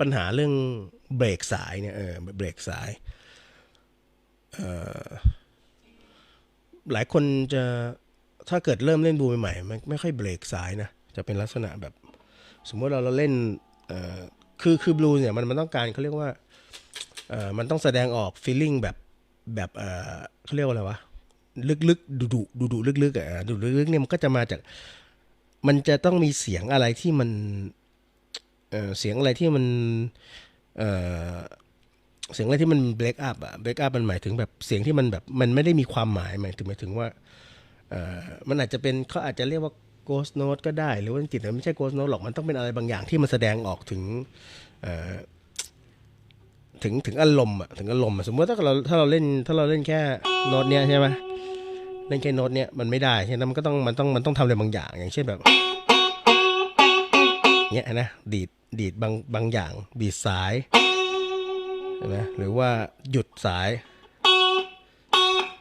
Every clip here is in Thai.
ปัญหาเรื่องเบรกสายเนี่ยเออเบรกสายเออหลายคนจะถ้าเกิดเริ่มเล่นบลูใหม่ๆไม่ไม่ค่อยเบรกสายนะจะเป็นลักษณะแบบ สมมติเราเราเล่นเออคือคือบลูเนี่ยมันมันต้องการเขาเรียกว่าเออมันต้องแสดงออกฟีลลิ่งแบบแบบเออเขาเรียกว่าอะไรวะลึกๆดุดุดุดุลึกๆอะดุดุลึกๆเนี่ยมันก็จะมาจาก มันจะต้องมีเสียงอะไรที่มัน เออเสียงอะไรที่มันเออเสียงอะไรที่มันเบรกอัพอะเบรกอัพมันหมายถึงแบบเสียงที่มันแบบมันไม่ได้มีความหมายหมายถึงหมายถึงว่าเออมันอาจจะเป็นเขาอาจจะเรียกว่า ghost note ก็ได้ หรือว่าจริงๆแล้วไม่ใช่ ghost note หรอกมันต้องเป็นอะไรบางอย่างที่มันแสดงออกถึงเออถึงถึงอารมณ์อะถึงอารมณ์อะสมมติถ้าเราถ้าเราเล่นถ้าเราเล่นแค่โน้ตเนี้ยใช่ไหมเล่นแค่โน้ตเนี้ยมันไม่ได้ใช่ไหมมันก็ต้องมันต้องมันต้องทำอะไรบางอย่าง อย่างเช่นแบบ เนี้ยนะดีดดีดบางบางอย่างดีดสายใช่ไหมหรือว่าหยุดสาย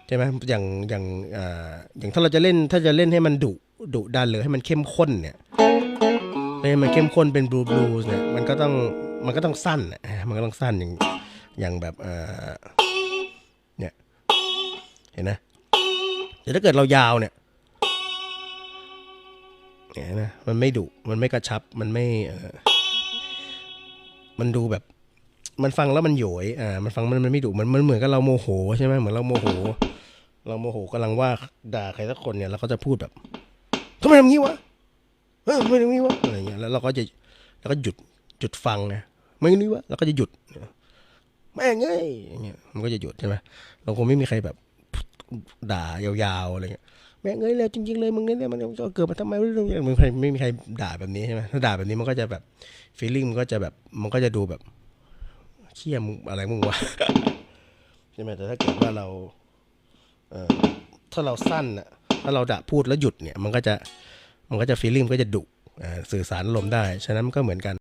ใช่ไหมอย่างอย่างอ่าอย่างถ้าเราจะเล่นถ้าจะเล่นให้มันดุดุดันหรือให้มันเข้มข้นเนี่ยให้มันเข้มข้นเป็นบลูบลูสเนี่ยมันก็ต้องมันก็ต้องสั้นมันก็ต้องสั้นอย่างอย่างแบบอ่าเนี่ยเห็นนะแต่ถ้าเกิดเรายาวเนี่ย เนี่ยนะมันไม่ดุมันไม่กระชับมันไม่เออมันดูแบบ มันฟังแล้วมันโหยอ่ามันฟังมันมันไม่ดุมันมันเหมือนกับเราโมโหใช่ไหมเหมือนเราโมโห เราโมโหกำลังว่าด่าใครสักคนเนี่ยเราก็จะพูดแบบทำไมทำงี้วะเออทำไมทำงี้วะอะไรเงี้ยแล้วเราก็จะเราก็หยุดหยุดฟังนะไม่งี้วะเราก็จะหยุดแม่งเอ้ยอย่างเงี้ยมันก็จะหยุดใช่ไหมเราคงไม่มีใครแบบด่ายาวๆอะไรเงี้ย แม่งเอ้ยเร็วจริงๆเลยมึงเนี่ยมันเกิดมาทำไมไม่รู้มึงใครไม่มีใครด่าแบบนี้ใช่ไหมถ้าด่าแบบนี้มันก็จะแบบฟีลลิ่งมันก็จะแบบมันก็จะดูแบบเชี่ยมึงอะไรมึงวะใช่ไหมแต่ถ้าเกิดว่าเราเอ่อถ้าเราสั้นอะถ้าเราด่าพูดแล้วหยุดเนี่ย มันก็จะมันก็จะฟีลลิ่งก็จะดุสื่อสารอารมได้ ฉะนั้นมันก็เหมือนกัน